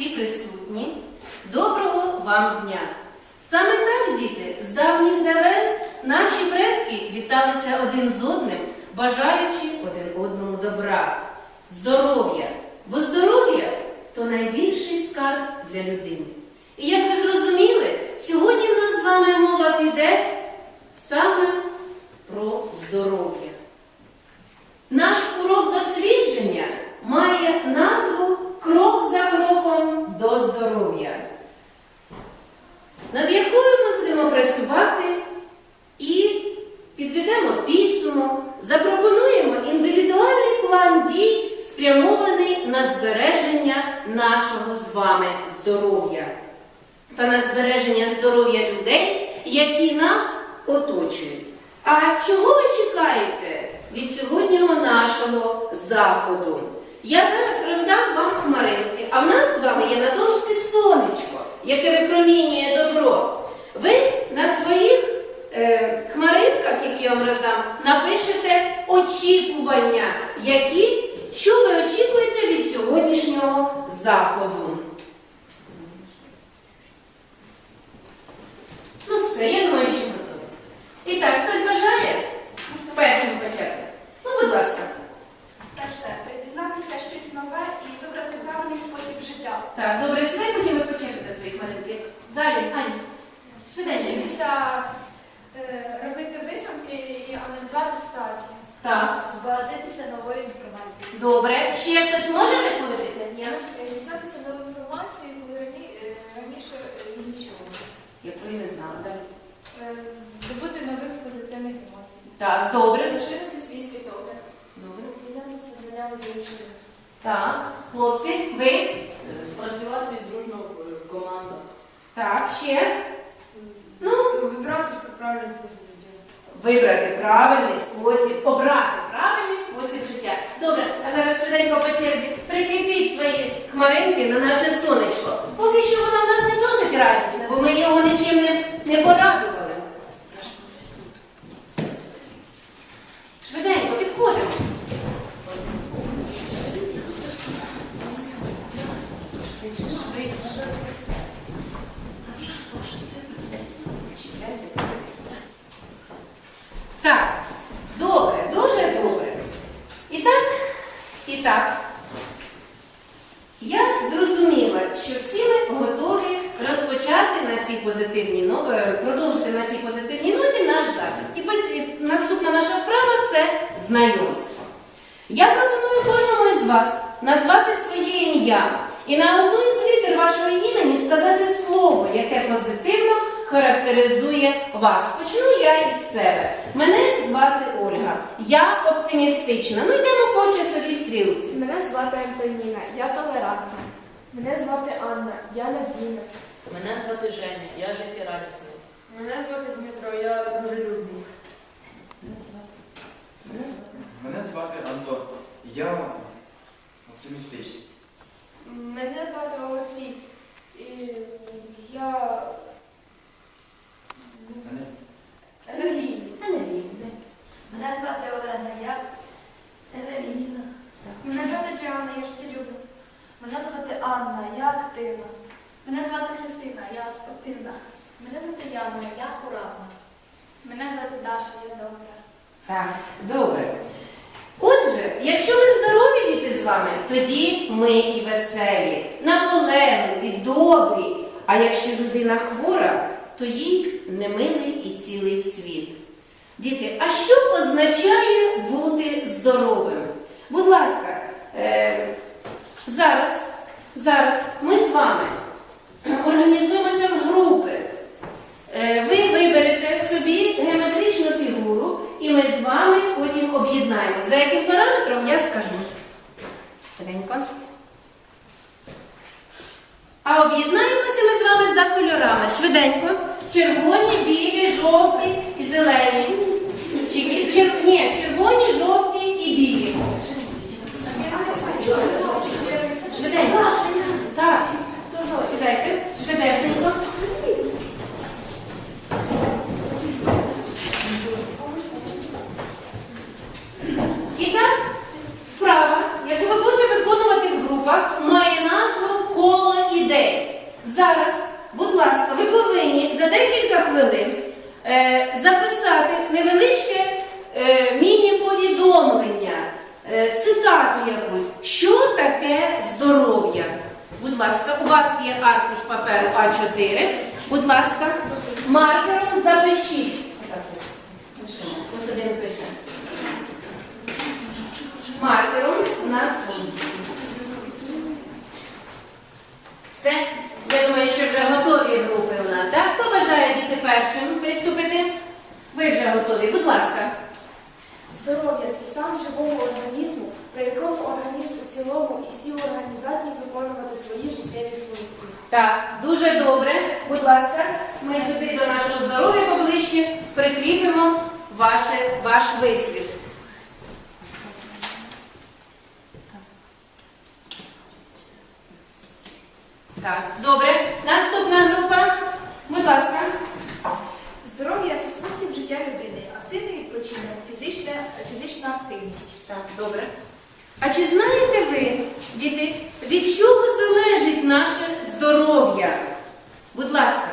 всі присутні. Доброго вам дня! Саме так, діти, з давніх давен наші предки віталися один з одним, бажаючи один одному добра, здоров'я. Бо здоров'я то найбільший скарб для людини. І як ви зрозуміли, сьогодні в нас з вами мова піде саме про здоров'я. Наш урок дослідження має назву Крок за кроком до здоров'я, над якою ми будемо працювати і підведемо підсумок, запропонуємо індивідуальний план дій, спрямований на збереження нашого з вами здоров'я та на збереження здоров'я людей, які нас оточують. А чого ви чекаєте від сьогоднішнього нашого заходу? Я зараз роздам вам хмаринки, а в нас з вами є на дошці сонечко, яке випромінює добро. Ви на своїх е, хмаринках, які я вам роздам, напишете очікування, які, що ви очікуєте від сьогоднішнього заходу. Ну все, я думаю, що готові. І так, хтось бажає першим почати? Ну, будь ласка. Перше, дізнатися щось нове і вибрати правильний спосіб життя. Так, добре, сідай, потім ви почепите своїх маленьких. Далі, Аня. Швиденько. Вчитися е, робити висновки і аналізувати ситуацію. Так, Збагатитися новою інформацією. добре. Ще хтось може висловитися? Яна? Дізнатися нову інформацію, коли рані- е, раніше е, нічого. Якої не знала. Далі. Добути нових позитивних емоцій. Так, добре. Розширити свій світогляд. Добре. Ділятися знаннями з іншими. Так, хлопці, ви? Спрацювати дружно в командах. Так, ще. Ну, Вибрати правильний спосіб життя. вибрати правильний спосіб, обрати правильний спосіб життя. Добре, а зараз швиденько по черзі прикріпіть свої хмаринки на наше сонечко. Поки що воно в нас не досить радісне, бо ми його нічим не, не порадували. Швиденько підходимо. Так, добре, дуже добре. І так, і так. Я зрозуміла, що всі ми готові розпочати на цій позитивній но- е, продовжити на цій позитивній ноті наш захід. І наступна наша вправа це знайомство. Я пропоную кожному із вас назвати своє ім'я і на одну із літер вашого імені сказати слово, яке позитивно характеризує вас. Почну я із себе. Мене звати Ольга. Я оптимістична. Ну йдемо по часовій стрілці. Мене звати Антоніна, я толерантна. Мене звати Анна, я надійна. Мене звати Женя, я життєрадісний. Мене звати Дмитро, я дружелюбний. Мене звати Антон. Я оптимістичний. Мене звати Олексій. І я Мене енергійний. Мене звати Олена, я енергійна. Мене звати Діана, я життєлюбна. Мене звати Анна, я активна. Мене звати Христина, я спортивна. Мене звати Яна, я акуратна. Мене звати Даша, я добра. Так, добре. Отже, якщо ми здорові діти з вами, тоді ми і веселі, наполегливі, добрі. А якщо людина хвора, то їй немилий і цілий світ. Діти, а що означає бути здоровим? Будь ласка, е, зараз, зараз ми з вами організуємося в групи. Е, Ви виберете собі геометричну фігуру, і ми з вами потім об'єднаємось. За яким параметром я скажу. Швиденько. А об'єднаємося ми з вами за кольорами. Швиденько. Червоні, білі, жовті і зелені. Чер, ні, червоні, жовті і білі. Швиденько. Так. Сідайте. Швидесенько. статтю якусь, що таке здоров'я. Будь ласка, у вас є аркуш паперу А4. Будь ласка, маркером запишіть. Ось один. Маркером на функцію. Все. Я думаю, що вже готові групи у нас. Так? Хто бажає діти цілому і всі органи здатні виконувати свої життєві функції. Так, дуже добре. Будь ласка, ми сюди до нашого здоров'я поближче прикріпимо ваше, ваш вислів. Так, добре. Наступна група. Будь ласка. Здоров'я це спосіб життя людини, активний відпочинок, фізична, фізична активність. Так, добре. А чи знаєте ви, діти, від чого залежить наше здоров'я? Будь ласка.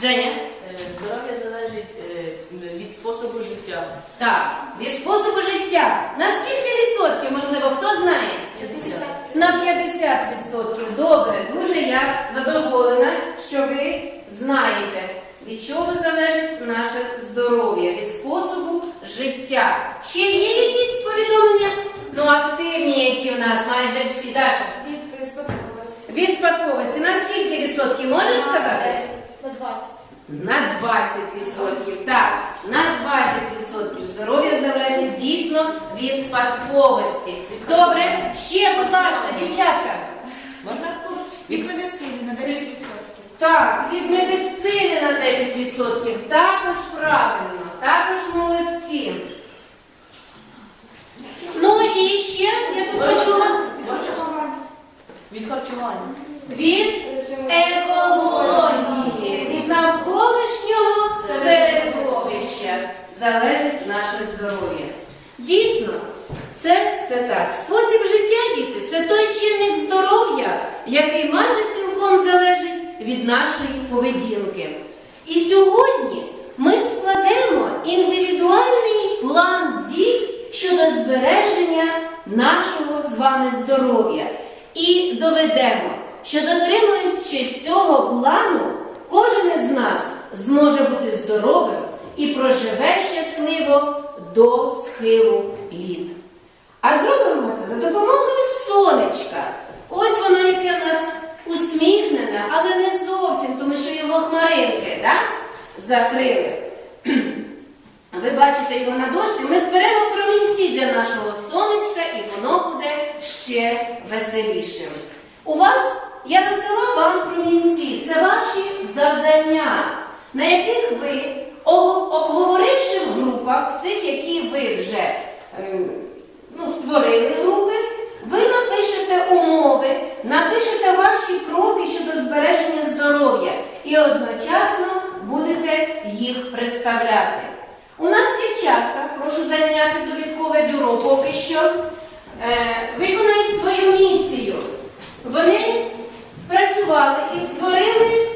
Женя. Е, Здоров'я залежить е, від способу життя. Так, від способу життя. На скільки відсотків, можливо, хто знає? 50. На 50 відсотків. Добре, дуже я задоволена, що ви знаєте, від чого залежить наше здоров'я, від способу життя. Ще є якісь повідомлення? Ну, активні, які в нас майже всі. Даша. Від е, спадковості. Від спадковості. На скільки відсотків можеш сказати? На 20. На 20%. Так, на 20% здоров'я залежить дійсно від спадковості. Добре, ще, будь ласка, дівчатка. Можна? Від медицини на 10%. Так, від медицини на 10%. Також правильно, також молодці. Ну і ще, я тут почула, Від харчування. від екології, від навколишнього середовища залежить наше здоров'я. Дійсно, це все так. Спосіб життя, діти, це той чинник здоров'я, який майже цілком залежить від нашої поведінки. І сьогодні ми складемо індивідуальний план дій щодо збереження нашого з вами здоров'я і доведемо, що дотримуючись цього плану, кожен із нас зможе бути здоровим і проживе щасливо до схилу літ. А зробимо це за допомогою сонечка. Ось воно, яке в нас усміхнене, але не зовсім, тому що його хмаринки да? закрили. Ви бачите його на дошці, ми зберемо промінці для нашого сонечка, і воно буде ще веселішим. У вас я роздала вам промінці. Це ваші завдання, на яких ви, обговоривши в групах, в цих, які ви вже ем, ну, створили групи, ви напишете умови, напишете ваші кроки щодо збереження здоров'я і одночасно будете їх представляти. У нас дівчатка, прошу зайняти довідкове бюро поки що, е, виконують свою місію. Вони працювали і створили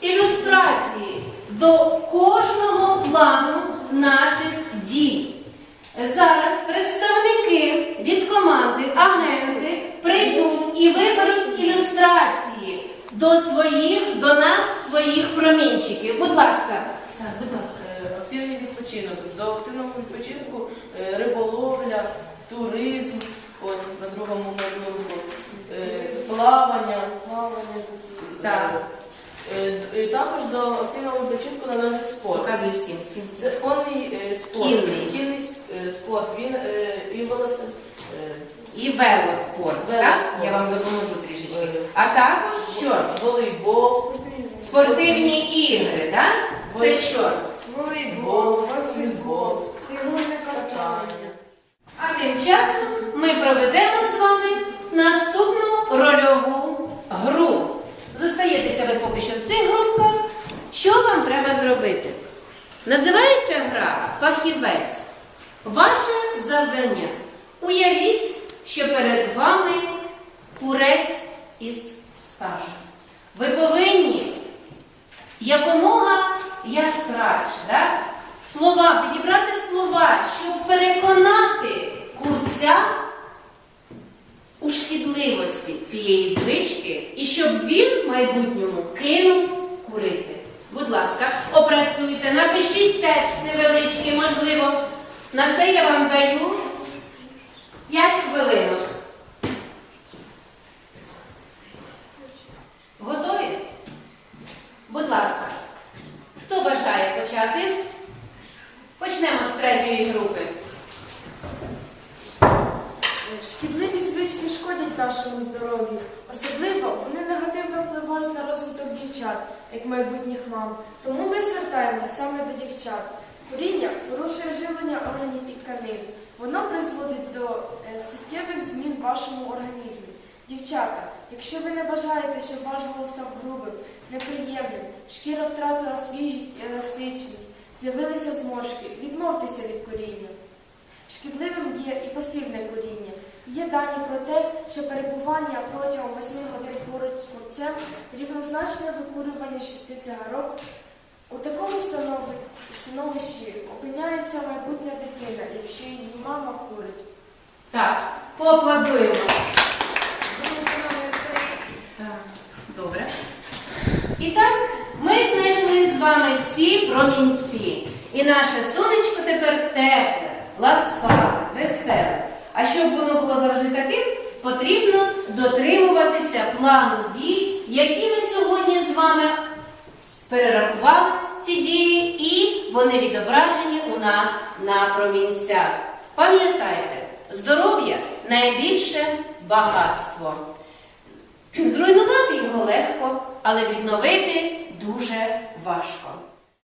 ілюстрації до кожного плану наших дій. Зараз представники від команди, агенти прийдуть і виберуть ілюстрації до своїх, до нас своїх промінчиків. Будь ласка. Так, будь ласка. Е, Активний відпочинок. До активного відпочинку е, риболовля, туризм, ось на другому малюнку, е, плавання, плавання. Так. Також до активного відпочинку належить спорт. Показуй всім, всім. Це конний спорт. Кінний. Кінний спорт. Він і велосипед. І велоспорт. Так? Велоспорт. Я вам допоможу трішечки. А також що? Волейбол, Спортивні ігри, так? Це що? волейбол, баскетбол, катання. А тим часом ми проведемо з вами наступну рольову гру. Зостаєтеся ви поки що в цих групках. Що вам треба зробити? Називається гра Фахівець. Ваше завдання. Уявіть, що перед вами курець із стажем. Ви повинні якомога яскравіше, да? слова, підібрати слова, щоб переконати курця у шкідливості цієї звички і щоб він в майбутньому кинув курити. Будь ласка, опрацюйте, напишіть текст невеличкий, можливо. На це я вам даю 5 хвилинок. Готові? Будь ласка, хто бажає почати? Почнемо з третьої групи. Шкідливі звички шкодять нашому здоров'ю. Особливо вони негативно впливають на розвиток дівчат, як майбутніх мам. Тому ми звертаємось саме до дівчат. Куріння порушує живлення органів і тканин. Воно призводить до е, суттєвих змін в вашому організмі. Дівчата, якщо ви не бажаєте, щоб ваш голос став грубим, неприємним, шкіра втратила свіжість і еластичність, з'явилися зморшки, відмовтеся від куріння. Шкідливим є і пасивне куріння. Є дані про те, що перебування протягом 8 годин поруч з хлопцем рівнозначне викурювання шести цигарок. У такому становищі опиняється майбутня дитина, якщо її мама курить. Так, поаплодуємо. Добре. І так, ми знайшли з вами всі промінці. І наше сонечко тепер тепле, ласкаве, веселе. А щоб воно було завжди таким, потрібно дотримуватися плану дій, які ми сьогодні з вами перерахували ці дії, і вони відображені у нас на промінцях. Пам'ятайте, здоров'я найбільше багатство. Зруйнувати його легко, але відновити дуже важко.